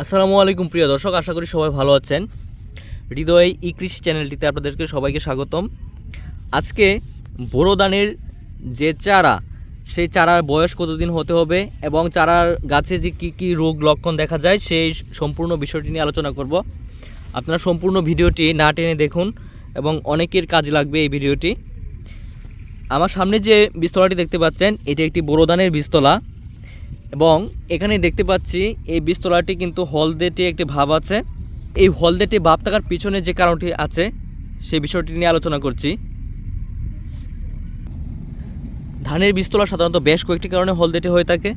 আসসালামু আলাইকুম প্রিয় দর্শক, আশা করি সবাই ভালো আছেন। হৃদয় ই কৃষি চ্যানেলটিতে আপনাদেরকে সবাইকে স্বাগতম। আজকে বোরো ধানের যে চারা, সেই চারার বয়স কতদিন হতে হবে এবং চারার গাছে যে কী কী রোগ লক্ষণ দেখা যায়, সেই সম্পূর্ণ বিষয়টি নিয়ে আলোচনা করব। আপনারা সম্পূর্ণ ভিডিওটি না টেনে দেখুন এবং অনেকের কাজে লাগবে এই ভিডিওটি। আমার সামনে যে বিস্তলাটি দেখতে পাচ্ছেন, এটি একটি বোরো ধানের বীজতলা এবং এখানে দেখতে পাচ্ছি এই বীজতলাটি কিন্তু হলদেটে একটি ভাব আছে। এই হলদেটে ভাব থাকার পিছনে যে কারণটি আছে সেই বিষয়টি নিয়ে আলোচনা করছি। ধানের বীজতলা সাধারণত বেশ কয়েকটি কারণে হলদেটে হয়ে থাকে।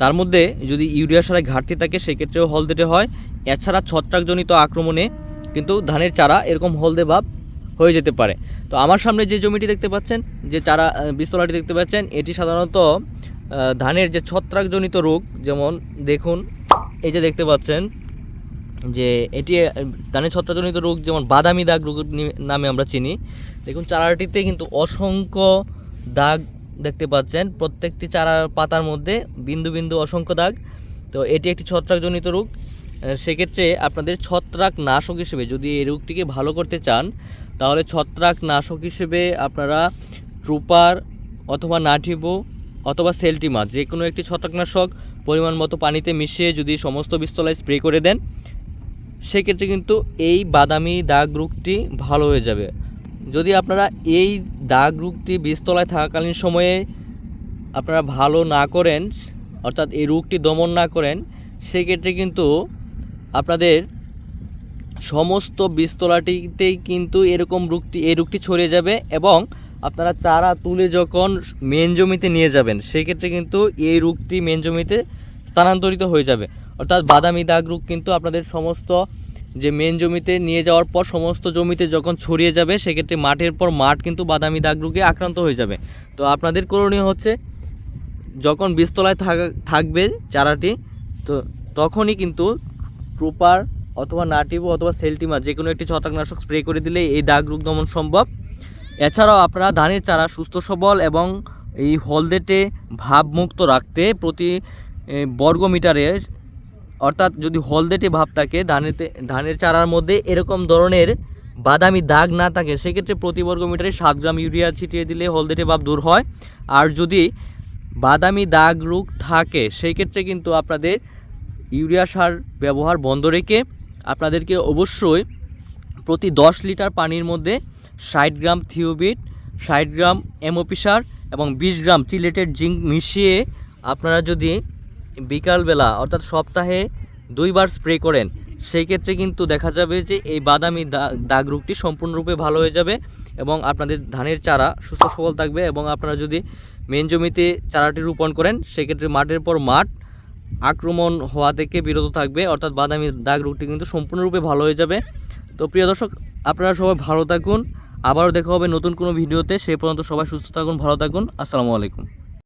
তার মধ্যে যদি ইউরিয়া সারের ঘাটতি থাকে সেক্ষেত্রেও হলদেটে হয়। এছাড়া ছত্রাকজনিত আক্রমণে কিন্তু ধানের চারা এরকম হলদে ভাব হয়ে যেতে পারে। তো আমার সামনে যে জমিটি দেখতে পাচ্ছেন যে চারা আহ, বীজতলাটি দেখতে পাচ্ছেন এটি সাধারণত ধানের যে ছত্রাকজনিত রোগ, যেমন দেখুন, এই যে দেখতে পাচ্ছেন যে এটি ধানের ছত্রাকজনিত রোগ যেমন বাদামি দাগ রোগ নামে আমরা চিনি। দেখুন, চারাটিতে কিন্তু অসংখ্য দাগ দেখতে পাচ্ছেন। প্রত্যেকটি চারার পাতার মধ্যে বিন্দু বিন্দু অসংখ্য দাগ। তো এটি একটি ছত্রাকজনিত রোগ। সেক্ষেত্রে আপনাদের ছত্রাক নাশক হিসেবে যদি এই রোগটিকে ভালো করতে চান, তাহলে ছত্রাক নাশক হিসেবে আপনারা ট্রুপার অথবা নাঠিবো অথবা সেলটিমা যে কোনো একটি ছত্রাকনাশক পরিমাণ মতো পানিতে মিশিয়ে যদি সমস্ত বীজতলায় স্প্রে করে দেন, সেক্ষেত্রে কিন্তু এই বাদামি দাগ রোগটি ভালো হয়ে যাবে। যদি আপনারা এই দাগ রোগটি বীজতলায় থাকাকালীন সময়ে আপনারা ভালো না করেন, অর্থাৎ এই রোগটি দমন না করেন, সেক্ষেত্রে কিন্তু আপনাদের সমস্ত বীজতলাটিতেই কিন্তু এরকম রোগটি, এই রোগটি ছড়িয়ে যাবে এবং আপনারা চারা তুলে যখন মেন জমিতে নিয়ে যাবেন, সেক্ষেত্রে কিন্তু এই রোগটি মেন জমিতে স্থানান্তরিত হয়ে যাবে। অর্থাৎ বাদামি, দাগ রোগ কিন্তু আপনাদের সমস্ত যে মেন জমিতে নিয়ে যাওয়ার পর সমস্ত জমিতে যখন ছড়িয়ে যাবে, সেক্ষেত্রে মাঠের পর মাঠ কিন্তু বাদামি, দাগ রোগে আক্রান্ত হয়ে যাবে। তো আপনাদের করণীয় হচ্ছে, যখন বীজতলায় থাকা- থাকবে চারাটি, তো তখনই কিন্তু প্রপার অথবা নাটিভ অথবা সেলটিমা যে কোনো একটি ছত্রাকনাশক স্প্রে করে দিলে এই দাগ রোগ দমন সম্ভব। এছাড়াও আপনারা ধানের চারা সুস্থ, সবল এবং এই হলদেটে ভাবমুক্ত রাখতে প্রতি বর্গ মিটারে অর্থাৎ যদি হলদেটে ভাব থাকে, ধানেতে, ধানের চারার মধ্যে এরকম ধরনের বাদামি দাগ না থাকে, সেক্ষেত্রে প্রতি বর্গ মিটারে সাত গ্রাম ইউরিয়া ছিটিয়ে দিলে হলদেটে ভাব দূর হয়। আর যদি বাদামি দাগ রোগ থাকে সেই ক্ষেত্রে কিন্তু আপনাদের ইউরিয়া সার ব্যবহার বন্ধ রেখে আপনাদেরকে অবশ্যই প্রতি দশ লিটার পানির মধ্যে ষাট গ্রাম থিওবিট, ষাট গ্রাম এমওপি সার এবং বিশ গ্রাম চিলেটেড জিঙ্ক মিশিয়ে আপনারা যদি বিকালবেলা, অর্থাৎ সপ্তাহে দুইবার স্প্রে করেন, সেই ক্ষেত্রে কিন্তু দেখা যাবে যে এই বাদামি দাগ রোগটি সম্পূর্ণরূপে ভালো হয়ে যাবে এবং আপনাদের ধানের চারা সুস্থ সবল থাকবে এবং আপনারা যদি মেন জমিতে চারাটি রোপণ করেন, সেক্ষেত্রে মাঠের পর মাঠ আক্রমণ হওয়া থেকে বিরত থাকবে, অর্থাৎ বাদামি দাগ রোগটি কিন্তু সম্পূর্ণরূপে ভালো হয়ে যাবে। তো প্রিয় দর্শক, আপনারা সবাই ভালো থাকুন। আবারও দেখা হবে নতুন কোনো ভিডিওতে, সে পর্যন্ত সবাই সুস্থ থাকুন, ভালো থাকুন, আসসালামু আলাইকুম।